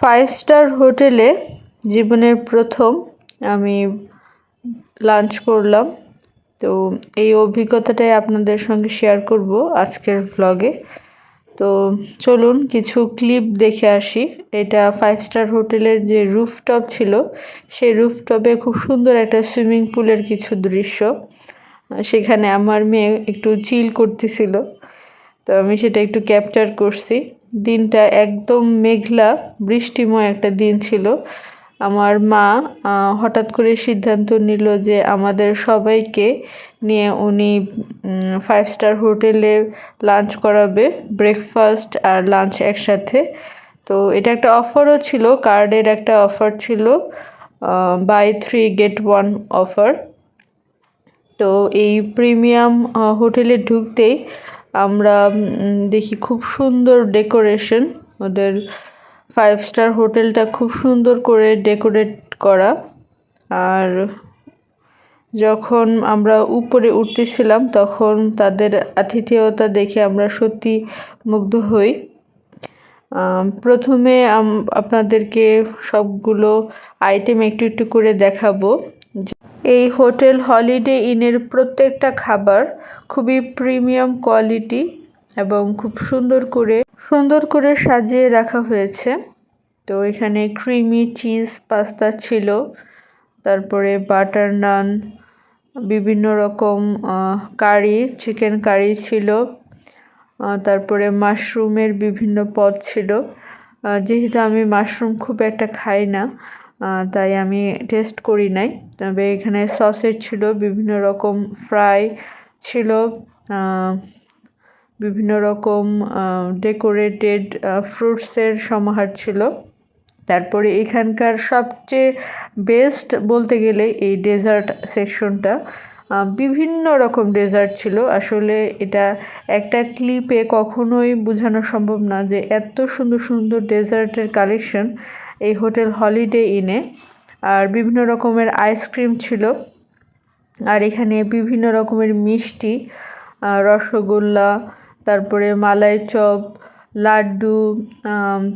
Five star হোটেলে জীবনের প্রথম আমি লাঞ্চ করলাম। তো এই অভিজ্ঞতাটাই আপনাদের সঙ্গে শেয়ার করব আজকের ভ্লগে তো চলুন কিছু ক্লিপ দেখে আসি। এটা ফাইভ স্টার হোটেলের যে রুফটপ ছিল, সেই রুফটপে খুব সুন্দর একটা সুইমিং পুলের কিছু দৃশ্য। সেখানে আমার মেয়ে একটু চিল করতেছিল। তো আমি সেটা একটু ক্যাপচার করছি। দিনটা একদম মেঘলা, বৃষ্টিময় একটা দিন ছিল। আমার মা হঠাৎ করে সিদ্ধান্ত নিল যে আমাদের সবাইকে নিয়ে উনি ফাইভ স্টার হোটেলে লাঞ্চ করাবে ব্রেকফাস্ট আর লাঞ্চ একসাথে। তো এটা একটা অফারও ছিল কার্ডের একটা অফার ছিল buy three get one offer তো এই প্রিমিয়াম হোটেলে ঢুকতেই আমরা দেখি খুব সুন্দর ডেকোরেশন। ওদের ফাইভ স্টার হোটেলটা খুব সুন্দর করে ডেকোরেট করা। আর যখন আমরা উপরে উঠতেছিলাম, তখন তাদের আতিথেয়তা দেখে আমরা সত্যি মুগ্ধ হই। প্রথমে আপনাদেরকে সবগুলো আইটেম একটু একটু করে দেখাবো। এই হোটেল হলিডে ইনের প্রত্যেকটা খাবার খুবই প্রিমিয়াম কোয়ালিটি এবং খুব সুন্দর করে সুন্দর করে সাজিয়ে রাখা হয়েছে। তো এখানে ক্রিমি চিজ পাস্তা ছিল, তারপরে বাটার নান, বিভিন্ন রকম কারি, চিকেন কারি ছিল তারপরে মাশরুমের বিভিন্ন পদ ছিল। যেহেতু আমি মাশরুম খুব একটা খাই না তাই আমি টেস্ট করি নাই। তবে এখানে সসেজ ছিল, বিভিন্ন রকম ফ্রাই ছিল বিভিন্ন রকম ডেকোরেটেড ফ্রুটসের সমাহার ছিল। তারপরে এখানকার সবচেয়ে বেস্ট বলতে গেলে এই ডেজার্ট সেকশনটা বিভিন্ন রকম ডেজার্ট ছিল। আসলে এটা একটা ক্লিপে কখনোই বোঝানো সম্ভব না যে এত সুন্দর সুন্দর ডেজার্টের কালেকশন এই হোটেল হলিডে ইনে। আর বিভিন্ন রকমের আইসক্রিম ছিল। আর এখানে বিভিন্ন রকমের মিষ্টি রসগোল্লা, তারপরে মালাই চপ, লাড্ডু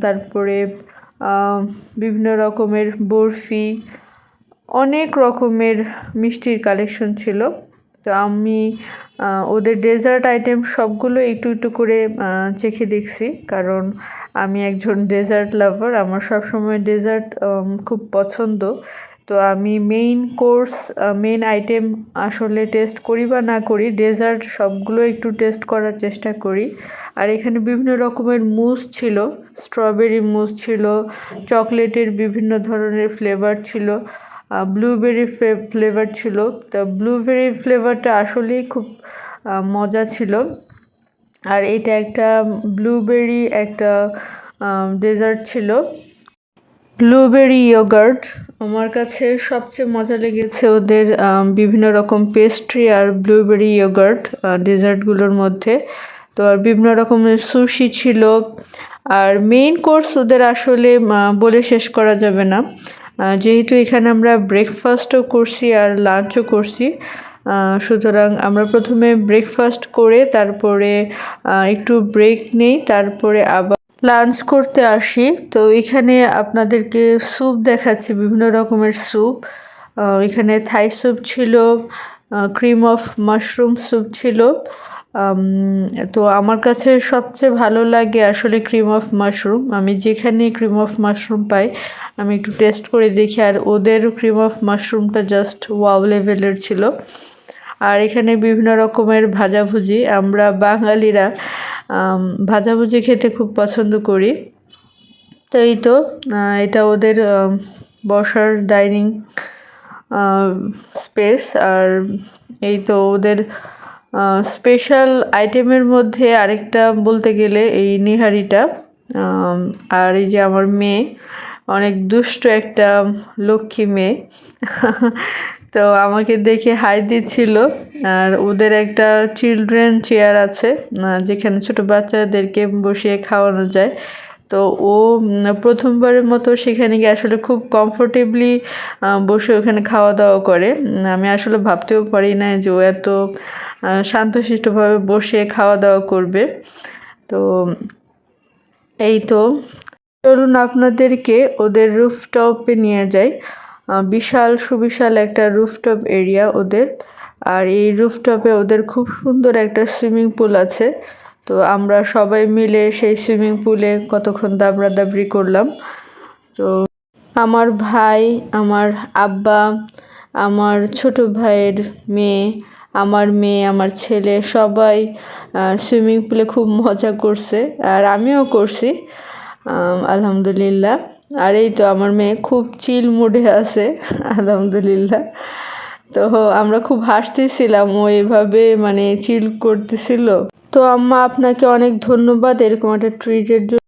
তারপরে বিভিন্ন রকমের বরফি, অনেক রকমের মিষ্টির কালেকশন ছিল। তো আমি ওদের ডেজার্ট আইটেম সবগুলো একটু একটু করে চেখে দেখছি। কারণ আমি একজন ডেজার্ট লাভার আমার সবসময় ডেজার্ট খুব পছন্দ। তো আমি মেইন কোর্স মেইন আইটেম আসলে টেস্ট করি বা না করি ডেজার্ট সবগুলো একটু টেস্ট করার চেষ্টা করি। আর এখানে বিভিন্ন রকমের মুস ছিল স্ট্রবেরি মুস ছিল, চকলেটের বিভিন্ন ধরনের ফ্লেভার ছিল ব্লুবেরি ফ্লেভার ছিল। তো ব্লুবেরি ফ্লেভারটা আসলেই খুব মজা ছিল। আর এটা একটা ব্লুবেরি একটা ডেজার্ট ছিল। ব্লুবেরি ইয়োগার্ট আমার কাছে সবচেয়ে মজা লেগেছে ওদের বিভিন্ন রকম পেস্ট্রি আর ব্লুবেরি ইয়োগার্ট ডেজার্টগুলোর মধ্যে। তো আর বিভিন্ন রকমের সুশি ছিল। আর মেইন কোর্স ওদের আসলে বলে শেষ করা যাবে না। যেহেতু এখানে আমরা ব্রেকফাস্টও করছি আর লাঞ্চও করছি সুতরাং আমরা প্রথমে ব্রেকফাস্ট করে তারপরে একটু ব্রেক নেই, তারপরে আবার লাঞ্চ করতে আসি। তো এখানে আপনাদেরকে স্যুপ দেখাচ্ছি, বিভিন্ন রকমের স্যুপ এখানে থাই স্যুপ ছিল ক্রিম অফ মাশরুম স্যুপ ছিল। তো আমার কাছে সবচেয়ে ভালো লাগে আসলে ক্রিম অফ মাশরুম আমি যেখানে ক্রিম অফ মাশরুম পাই, আমি একটু টেস্ট করে দেখি। আর ওদের ক্রিম অফ মাশরুমটা জাস্ট ওয়াও লেভেলের ছিল। আর এখানে বিভিন্ন রকমের ভাজাভুজি। আমরা বাঙালিরা ভাজাভুজি খেতে খুব পছন্দ করি। তো এই তো এটা ওদের বসার ডাইনিং স্পেস। আর এই তো ওদের স্পেশাল আইটেমের মধ্যে আরেকটা বলতে গেলে এই নিহারিটা। আর এই যে আমার মেয়ে, অনেক দুষ্ট একটা লক্ষ্মী মেয়ে। তো আমাকে দেখে হাই দিচ্ছিল আর ওদের একটা চিলড্রেন চেয়ার আছে যেখানে ছোট বাচ্চাদেরকে বসিয়ে খাওয়ানো যায়। তো ও প্রথমবারের মতো সেখানে গিয়ে আসলে খুব কমফোর্টেবলি বসে ওখানে খাওয়া দাওয়া করে আমি আসলে ভাবতেও পারি না যে ও এত শান্তশিষ্টভাবে বসে খাওয়া দাওয়া করবে। তো এই তো চলুন আপনাদেরকে ওদের রুফটপে নিয়ে আহ, বিশাল সুবিশাল একটা রুফটপ এরিয়া ওদের। আর এই রুফটপে ওদের খুব সুন্দর একটা সুইমিং পুল আছে। তো আমরা সবাই মিলে সেই সুইমিং পুলে কতক্ষণ দাবড়াদাবড়ি করলাম। তো আমার ভাই, আমার আব্বা, আমার ছোট ভাইয়ের মেয়ে, আমার মেয়ে, আমার ছেলে সবাই সুইমিং পুলে খুব মজা করছে। আর আমিও করছি। আলহামদুলিল্লাহ। আর এই তো আমার মেয়ে খুব চিল মুডে আছে, আলহামদুলিল্লাহ। তো আমরা খুব হাসতেছিলাম, ও এভাবে মানে চিল করতেছিল। তো আম্মা আপনাকে অনেক ধন্যবাদ, এরকম একটা ট্রিটের জন্য।